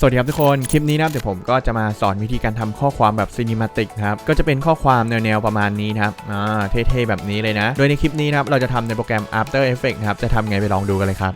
สวัสดีครับทุกคน คลิปนี้นะครับเดี๋ยวผมก็จะมาสอนวิธีการทำข้อความแบบซีนิมาติกนะครับ ก็จะเป็นข้อความแนวๆประมาณนี้นะครับ อ่า เท่ๆแบบนี้เลยนะ โดยในคลิปนี้นะครับ เราจะทำในโปรแกรม After Effects นะครับ จะทำไงไปลองดูกันเลยครับ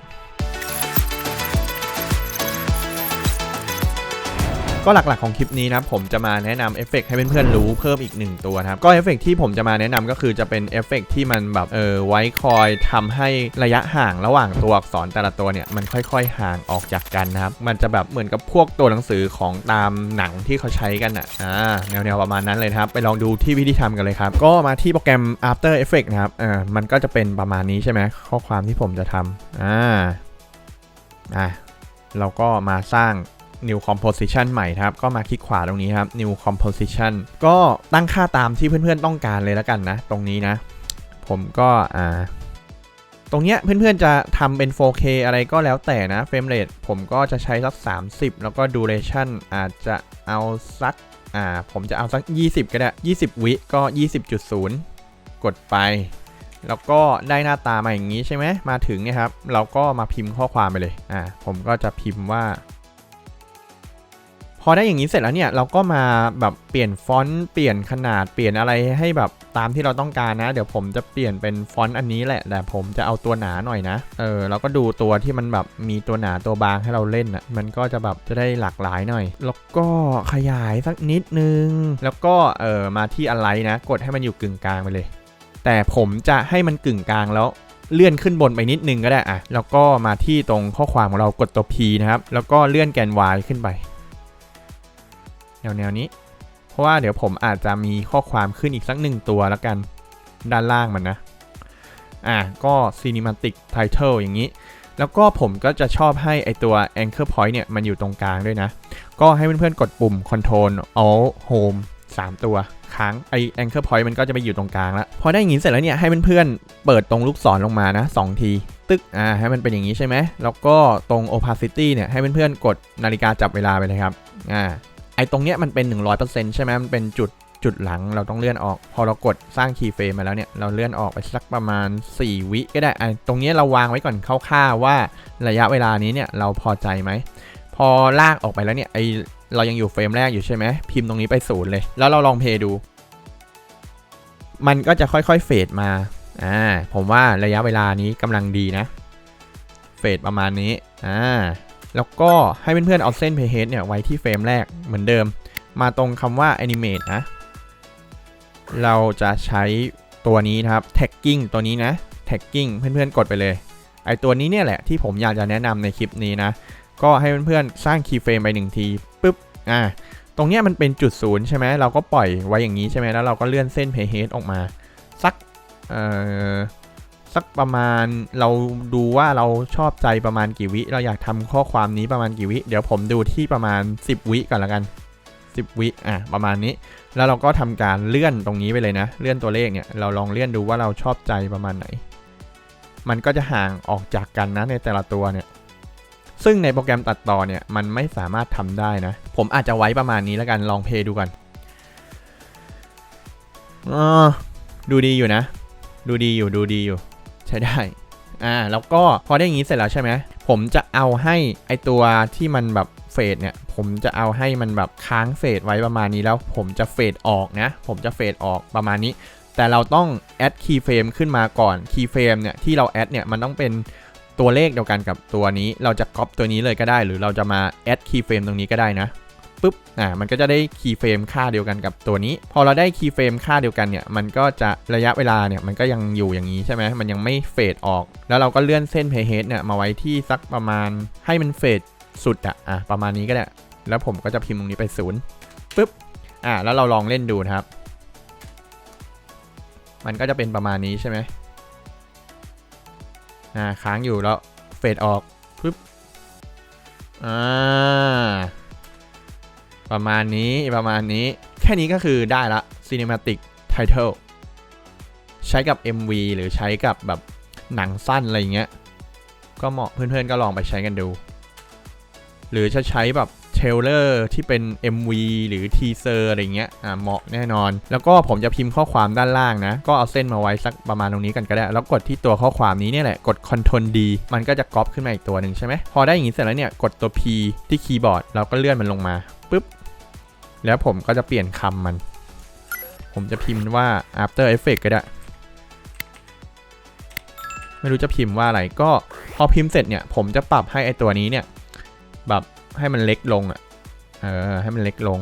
ก็หลักๆของคลิปนี้นะครับผมจะมาแนะนำเอฟเฟกต์ให้เพื่อนๆรู้เพิ่มอีกหนึ่งตัวนะครับก็เอฟเฟกต์ที่ผมจะมาแนะนำก็คือจะเป็นเอฟเฟกต์ที่มันแบบเออไว้คอยทำให้ระยะห่างระหว่างตัวอักษรแต่ละตัวเนี่ยมันค่อยๆห่างออกจากกันนะครับมันจะแบบเหมือนกับพวกตัวหนังสือของตามหนังที่เขาใช้กันอะอ่าแนวๆประมาณนั้นเลยครับไปลองดูที่วิธีทำกันเลยครับก็มาที่โปรแกรม After Effects นะครับอ่ามันก็จะเป็นประมาณนี้ใช่ไหมข้อความที่ผมจะทำอ่าอ่าเราก็มาสร้าง New Composition ใหม่ครับ ก็มาคลิกขวาตรงนี้ครับ New Composition ก็ตั้งค่าตามที่เพื่อนๆต้องการเลยแล้วกันนะ ตรงนี้นะ ผมก็อ่าตรงเนี้ยเพื่อนๆจะทำเป็น 4K อะไรก็แล้วแต่นะเฟรมเรทผมก็จะใช้สัก 30 แล้วก็ duration อาจจะเอาสักอ่าผมจะเอาสัก 20 ก็ได้ 20 วิก็ 20.0 กดไป แล้วก็ได้หน้าตามาอย่างนี้ใช่ไหมมาถึงเนี่ยครับ เราก็มาพิมพ์ข้อความไปเลยอ่าผมก็จะพิมพ์ว่า พอได้อย่างนี้เสร็จแล้วเนี่ยเราก็มาแบบเปลี่ยนฟอนต์เปลี่ยนขนาดเปลี่ยนอะไรให้แบบตามที่เราต้องการนะ เดี๋ยวผมจะเปลี่ยนเป็นฟอนต์อันนี้แหละแต่ผมจะเอาตัวหนาหน่อยนะเออเราก็ดูตัวที่มันแบบมีตัวหนาตัวบางให้เราเล่นอะมันก็จะแบบจะได้หลากหลายหน่อย แล้วก็ขยายสักนิดนึง แล้วก็เออมาที่อะไรนะ กดให้มันอยู่กึ่งกลางไปเลย แต่ผมจะให้มันกึ่งกลางแล้วเลื่อนขึ้นบนไปนิดนึงก็ได้อะแล้วก็มาที่ตรงข้อความของเรากดตัว P นะครับแล้วก็เลื่อนแกน Y ขึ้นไป แนวแนวนี้ เพราะว่าเดี๋ยวผมอาจจะมีข้อความขึ้นอีกสักหนึ่งตัวแล้วกัน ด้านล่างมันนะ อะก็ cinematic title อย่างนี้ แล้วก็ผมก็จะชอบให้ไอตัว anchor point เนี่ย มันอยู่ตรงกลางด้วยนะ ก็ให้เพื่อนๆกดปุ่ม control alt home 3 ตัวค้างไอ anchor point มันก็จะไปอยู่ตรงกลางแล้ว พอได้อย่างนี้เสร็จแล้วเนี่ยให้เพื่อนๆเปิดตรงลูกศรลงมานะ 2 ทีตึกอ่าให้มันเป็นอย่างนี้ใช่ไหม แล้วก็ตรง opacity เนี่ยให้เพื่อนๆกดนาฬิกาจับเวลาไปเลยครับ อ่า ไอ้ตรงเนี้ยมันเป็น 100%ใช่ไหมมันเป็นจุดจุดหลังเราต้องเลื่อนออก พอเรากดสร้างคีย์เฟรมมาแล้วเนี่ยเราเลื่อนออกไปสักประมาณ 4 วิก็ได้ไอ้ตรงเนี้ยเราวางไว้ก่อนคร่าวๆว่าระยะเวลานี้เนี่ยเราพอใจไหม พอลากออกไปแล้วเนี่ยไอเรายังอยู่เฟรมแรกอยู่ใช่ไหมพิมพ์ตรงนี้ไปศูนย์เลย แล้วเราลองเพย์ดู มันก็จะค่อยๆเฟดมาอ่าผมว่าระยะเวลานี้กำลังดีนะเฟดประมาณนี้อ่า แล้วก็ให้เพื่อนๆเอาเส้น playhead เนี่ยไว้ที่เฟรมแรกเหมือนเดิม มาตรงคำว่า animate นะ เราจะใช้ตัวนี้นะครับ tagging ตัวนี้นะ tagging เพื่อนๆกดไปเลย ไอตัวนี้เนี่ยแหละที่ผมอยากจะแนะนำในคลิปนี้นะ ก็ให้เพื่อนๆสร้าง keyframe ไปหนึ่งทีปุ๊บ อ่า ตรงเนี้ยมันเป็นจุดศูนย์ใช่ไหม เราก็ปล่อยไว้อย่างนี้ใช่ไหมแล้วเราก็เลื่อนเส้น playhead ออกมา สัก เอ่อ สักประมาณเราดูว่าเราชอบใจประมาณกี่วิ เราอยากทำข้อความนี้ประมาณกี่วิ เดี๋ยวผมดูที่ประมาณ 10 วิก่อนละกัน 10 วิอะประมาณนี้ แล้วเราก็ทำการเลื่อนตรงนี้ไปเลยนะ เลื่อนตัวเลขเนี่ยเราลองเลื่อนดูว่าเราชอบใจประมาณไหน มันก็จะห่างออกจากกันนะในแต่ละตัวเนี่ยซึ่งในโปรแกรมตัดต่อเนี่ยมันไม่สามารถทำได้นะ ผมอาจจะไว้ประมาณนี้แล้วกันลองเพย์ดูกันอ๋อดูดีอยู่นะ ดูดีอยู่ดูดีอยู่ ช้ได้อ่าแล้วก็พอได้อย่างนี้เสร็จแล้วใช่ไหมผมจะเอาให้ไอตัวที่มันแบบเฟดเนี่ยผมจะเอาให้มันแบบค้างเฟดไว้ประมาณนี้แล้วผมจะเฟดออกนะ ผมจะเฟดออกประมาณนี้ แต่เราต้องแอดคีย์เฟรมขึ้นมาก่อนคีย์เฟรมเนี่ยที่เราแอดเนี่ยมันต้องเป็นตัวเลขเดียวกันกับตัวนี้ เราจะก๊อปตัวนี้เลยก็ได้ หรือเราจะมาแอดคีย์เฟรมตรงนี้ก็ได้นะ ปุ๊บอ่ามันก็จะได้คีย์เฟรมค่าเดียวกันกับตัวนี้ พอเราได้คีย์เฟรมค่าเดียวกันเนี่ยมันก็จะระยะเวลาเนี่ยมันก็ยังอยู่อย่างนี้ใช่ไหมมันยังไม่เฟดออก แล้วเราก็เลื่อนเส้น playhead เนี่ยมาไว้ที่สักประมาณให้มันเฟดสุดอะอะประมาณนี้ก็ได้แล้วผมก็จะพิมพ์ตรงนี้ไปศูนย์ปุ๊บอ่าแล้วเราลองเล่นดูนะครับ มันก็จะเป็นประมาณนี้ใช่ไหมอ่าค้างอยู่แล้วเฟดออกปุ๊บอ่า ประมาณนี้ประมาณนี้ แค่นี้ก็คือได้ละ cinematic title ใช้กับ MV หรือใช้กับแบบหนังสั้นอะไรเงี้ย ก็เหมาะเพื่อนๆก็ลองไปใช้กันดู หรือจะใช้แบบแชทรลเลอร์ที่เป็น MV หรือทีเซอร์อะไรเงี้ย อ่าเหมาะแน่นอน แล้วก็ผมจะพิมพ์ข้อความด้านล่างนะ ก็เอาเส้นมาไว้สักประมาณตรงนี้กันก็ได้ แล้วกดที่ตัวข้อความนี้เนี่ยแหละ กด Ctrl D มันก็จะก๊อปขึ้นมาอีกตัวหนึ่งใช่ไหม พอได้อย่างนี้เสร็จแล้วเนี่ย กดตัว P ที่คีย์บอร์ด เราก็เลื่อนมันลงมาปุ๊บ แล้วผมก็จะเปลี่ยนคำมัน ผมจะพิมพ์ว่า after effect ก็ได้ ไม่รู้จะพิมพ์ว่าอะไร ก็พอพิมพ์เสร็จเนี่ย ผมจะปรับให้ไอตัวนี้เนี่ย แบบให้มันเล็กลงอะ่ะ เออ ให้มันเล็กลง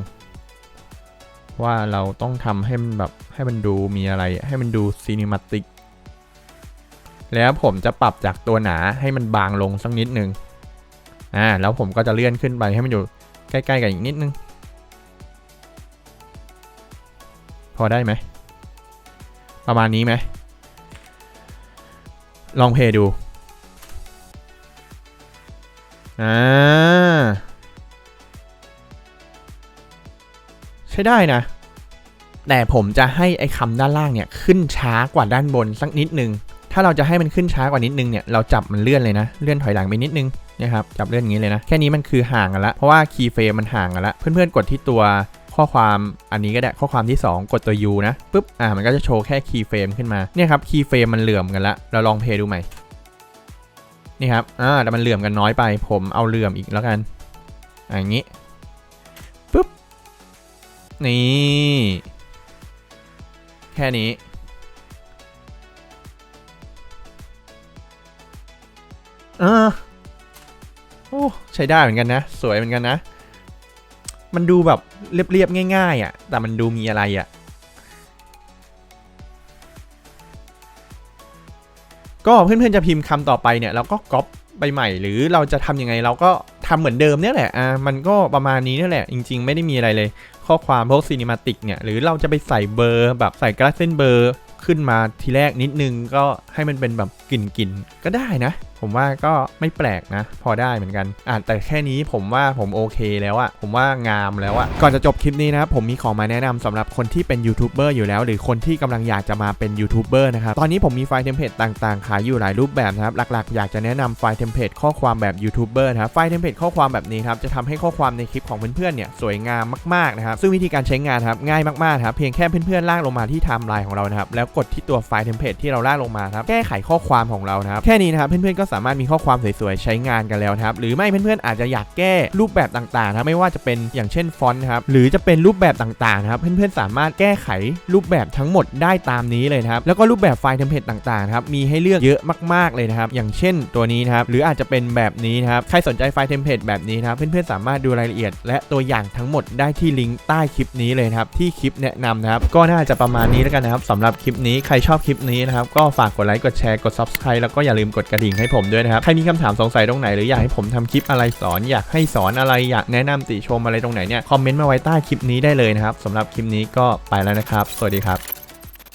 ว่าเราต้องทำให้มันแบบให้มันดูมีอะไร ให้มันดูซีนิมาติก แล้วผมจะปรับจากตัวหนาให้มันบางลงสักนิดนึง อ่า แล้วผมก็จะเลื่อนขึ้นไปให้มันอยู่ใกล้ๆกันอีกนิดนึง อได้ไหม ประมาณนี้ไหม ลองเพย์ดู อ่า ใช้ได้นะ แต่ผมจะให้ไอ้คำด้านล่างเนี่ย ขึ้นช้ากว่าด้านบนสักนิดนึง ถ้าเราจะให้มันขึ้นช้ากว่านิดนึงเนี่ย เราจับมันเลื่อนเลยนะ เลื่อนถอยหลังไปนิดนึงนะครับจับเลื่อนอย่างนี้เลยนะ แค่นี้มันคือห่างกันละ เพราะว่าคีย์เฟรมมันห่างกันละ เพื่อนๆกดที่ตัว ข้อความอันนี้ก็ได้ข้อความที่ 2 กดตัว U นะปุ๊บอ่ามันก็จะโชว์แค่คีย์เฟรมขึ้นมาเนี่ยครับคีย์เฟรมมันเหลื่อมกันละเราลองเพย์ดูใหม่นี่ครับอ่าแต่มันเหลื่อมกันน้อยไป ผมเอาเหลื่อมอีกแล้วกันอ่าอย่างนี้ปุ๊บนี่แค่นี้เออโอ้ใช้ได้เหมือนกันนะ สวยเหมือนกันนะ มันดูแบบเรียบๆง่ายๆอะ่ะ แต่มันดูมีอะไรอะ่ะ ก็เพื่อนๆจะพิมพ์คำต่อไปเนี่ยเราก็ก๊อปไปใหม่ หรือเราจะทำยังไงเราก็ทำเหมือนเดิมเนี่ยแหละ อ่า มันก็ประมาณนี้นี่แหละ จริง ๆ ไม่ได้มีอะไรเลย ข้อความพวกซีนิมาติกเนี่ย หรือเราจะไปใส่เบอร์แบบใส่กราฟเส้นเบอร์ขึ้นมาทีแรกนิดนึงก็ให้มันเป็นแบบกลิ่นๆก็ได้นะ ผมว่าก็ไม่แปลกนะ พอได้เหมือนกันอ่าแต่แค่นี้ผมว่าผมโอเคแล้วอะผมว่างามแล้วอะก่อนจะจบคลิปนี้นะครับผมมีของมาแนะนำสำหรับคนที่เป็นยูทูบเบอร์อยู่แล้ว หรือคนที่กำลังอยากจะมาเป็นยูทูบเบอร์นะครับตอนนี้ผมมีไฟล์เทมเพลตต่างๆ ขายอยู่หลายรูปแบบนะครับหลักๆ อยากจะแนะนำไฟล์เทมเพลตข้อความแบบยูทูบเบอร์นะครับไฟล์เทมเพลตข้อความแบบนี้ครับจะทำให้ข้อความในคลิปของเพื่อนๆเนี่ยสวยงามมากๆนะครับซึ่งวิธีการใช้งานครับง่ายมากๆครับเพียงแค่เพื่อนๆลากลงมาที่ไทม์ไลน์ของเรานะครับแล้วกดที่ตัวไฟล์เทมเพลตที่เราลากลงมาครับแก้ไขข้อความของเรานะครับแค่นี้นะครับเพื่อนๆก็สามารถมีข้อความสวยๆ ใช้งานกันแล้วครับ หรือไม่เพื่อนๆ อาจจะอยากแก้รูปแบบต่างๆนะไม่ว่าจะเป็นอย่างเช่นฟอนต์ครับหรือจะเป็นรูปแบบต่างๆนะครับเพื่อนๆ สามารถแก้ไขรูปแบบทั้งหมดได้ตามนี้เลยนะครับแล้วก็รูปแบบไฟล์เทมเพลตต่างๆครับมีให้เลือกเยอะมากๆเลยนะครับอย่างเช่นตัวนี้นะครับหรืออาจจะเป็นแบบนี้นะครับใครสนใจไฟล์เทมเพลตแบบนี้นะครับเพื่อนๆ สามารถดูรายละเอียด และตัวอย่างทั้งหมดได้ที่ลิงก์ใต้คลิปนี้เลยครับที่คลิปแนะนำนะครับก็น่าจะประมาณนี้แล้วกันนะครับสำหรับคลิปนี้ใครชอบคลิปนี้นะครับก็ฝากกดไลค์กดแชร์กด subscribe แล้วก็อย่าลืมกดกระดิ่งให้ผมด้วยนะครับ ใครมีคำถามสงสัยตรงไหนหรืออยากให้ผมทำคลิปอะไรสอน อยากให้สอนอะไรอยากแนะนำติชมอะไรตรงไหนเนี่ยคอมเมนต์มาไว้ใต้คลิปนี้ได้เลยนะครับสำหรับคลิปนี้ก็ไปแล้วนะครับ สวัสดีครับ